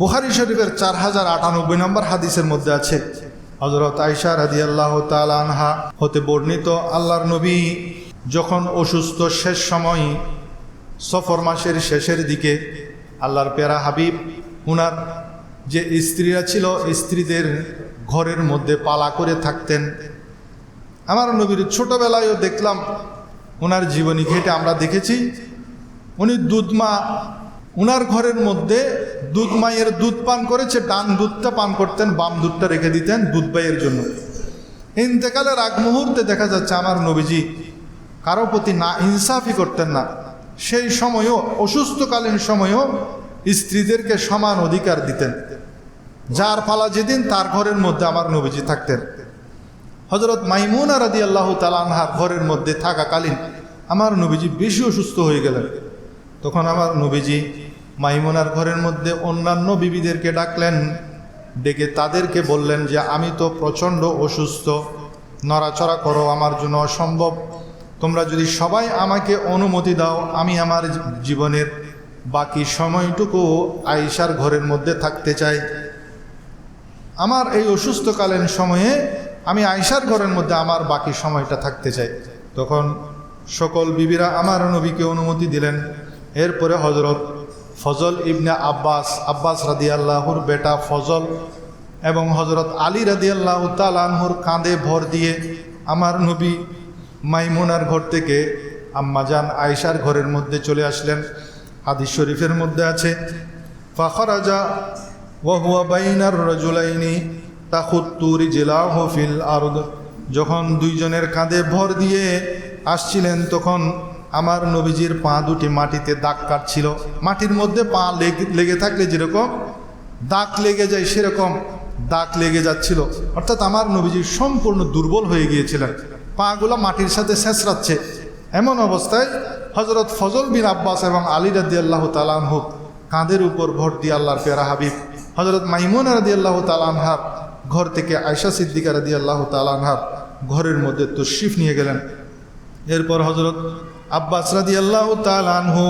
বুখারি শরীফের চার হাজার আটানব্বই নম্বর হাদিসের মধ্যে আছে। হজরত আইসা রাদি আল্লাহ আনহা হতে বর্ণিত, আল্লাহর নবী যখন অসুস্থ শেষ সময় সফর মাসের শেষের দিকে আল্লাহর পেরা হাবিব, উনার যে স্ত্রীরা ছিল, স্ত্রীদের ঘরের মধ্যে পালা করে থাকতেন। আমার নবীর ছোটবেলায়ও দেখলাম ওনার জীবনী ঘেটে আমরা দেখেছি। উনি দুধমা উনার ঘরের মধ্যে দুধ মায়ের দুধ পান করেছে, ডান দুধটা পান করতেন, বাম দুধটা রেখে দিতেন দুধ বাইয়ের জন্য। ইন্তেকালের আগ মুহূর্তে দেখা যাচ্ছে আমার নবীজি কারও প্রতি না ইনসাফই করতেন না। সেই সময়ও, অসুস্থকালীন সময়ও স্ত্রীদেরকে সমান অধিকার দিতেন। যার পালা যেদিন তার ঘরের মধ্যে আমার নবীজি থাকতেন। হজরত মাইমুনা রাদি আল্লাহ তালানহার ঘরের মধ্যে থাকাকালীন আমার নবীজি বেশি অসুস্থ হয়ে গেলেন। তখন আমার নবীজি মাইমুনার ঘরের মধ্যে অন্যান্য বিবিদেরকে ডাকলেন, ডেকে তাদেরকে বললেন যে, আমি তো প্রচণ্ড অসুস্থ। নড়াচড়া করো, আমার জন্য অসম্ভব। তোমরা যদি সবাই আমাকে অনুমতি দাও, আমি আমার জীবনের বাকি সময়টুকু আয়েশার ঘরের মধ্যে থাকতে চাই। আমার এই অসুস্থকালীন সময়ে আমি আয়সার ঘরের মধ্যে আমার বাকি সময়টা থাকতে চাই। তখন সকল বিবিরা আমার নবীকে অনুমতি দিলেন। এরপরে হজরত ফজল ইবনে আব্বাস আব্বাস রাদি আল্লাহর বেটা ফজল এবং হজরত আলী রাদি আল্লাহ তালানহুর কাঁধে ভর দিয়ে আমার নবী মাইমুনার ঘর থেকে আম্মাজান আয়সার ঘরের মধ্যে চলে আসলেন। হাদিস শরীফের মধ্যে আছে, ফাখরাজা ওয়াহুয়া বাইনার রজুলাইনি তাকুত্তুরি জেলা ফিল আরদ। যখন দুইজনের কাঁধে ভর দিয়ে আসছিলেন, তখন আমার নবীজির পা দুটি মাটিতে দাগ কাটছিল। মাটির মধ্যে পা লেগে থাকলে যেরকম দাগ লেগে যায়, সেরকম দাগ লেগে যাচ্ছিল। অর্থাৎ আমার নবীজি সম্পূর্ণ দুর্বল হয়ে গিয়েছিলেন। পাগুলো মাটির সাথে শেষরাচ্ছে। এমন অবস্থায় হজরত ফজল বিন আব্বাস এবং আলী রাদি আল্লাহ তালানহু কাঁধের উপর ভর দিয়ে আল্লাহর পেরা হাবিব হজরত মাইমুন রাদি আল্লাহ তালানহার ঘর থেকে আয়সা সিদ্দিকা রাদি আল্লাহ তালানহার ঘরের মধ্যে তশরিফ নিয়ে গেলেন। এরপর হজরত আব্বাস রাদি আল্লাহ তালানহু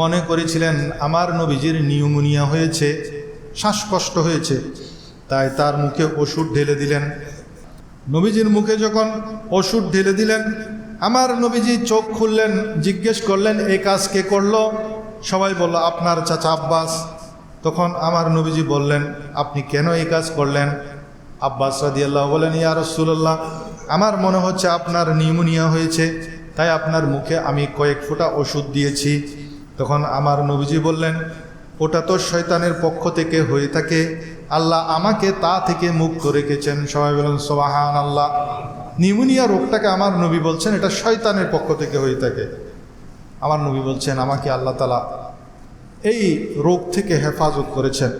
মনে করেছিলেন, আমার নবীজির নিউমোনিয়া হয়েছে, শ্বাসকষ্ট হয়েছে। তাই তার মুখে ওষুধ ঢেলে দিলেন। নবীজির মুখে যখন ওষুধ ঢেলে দিলেন, আমার নবীজি চোখ খুললেন, জিজ্ঞেস করলেন এই কাজ কে করল? সবাই বলল, আপনার চাচা আব্বাস। তখন আমার নবীজি বললেন, আপনি কেন এই কাজ করলেন? আব্বাস রাদিয়াল্লাহ বলেন, ইয়া রসুল্লাহ আমার মনে হচ্ছে আপনার নিউমোনিয়া হয়েছে। তাই আপনার মুখে আমি কয়েক ফোঁটা ওষুধ দিয়েছি। তখন আমার নবীজি বললেন, ওটা তো শয়তানের পক্ষ থেকে হয়ে থাকে। আল্লাহ আমাকে তা থেকে মুক্ত রেখেছেন। সবাই বলেন সোবাহান আল্লাহ নিউমোনিয়া রোগটাকে আমার নবী বলছেন, এটা শয়তানের পক্ষ থেকে হয়ে থাকে। আমার নবী বলছেন, আমাকে আল্লাহ তালা এই রোগ থেকে হেফাজত করেছেন।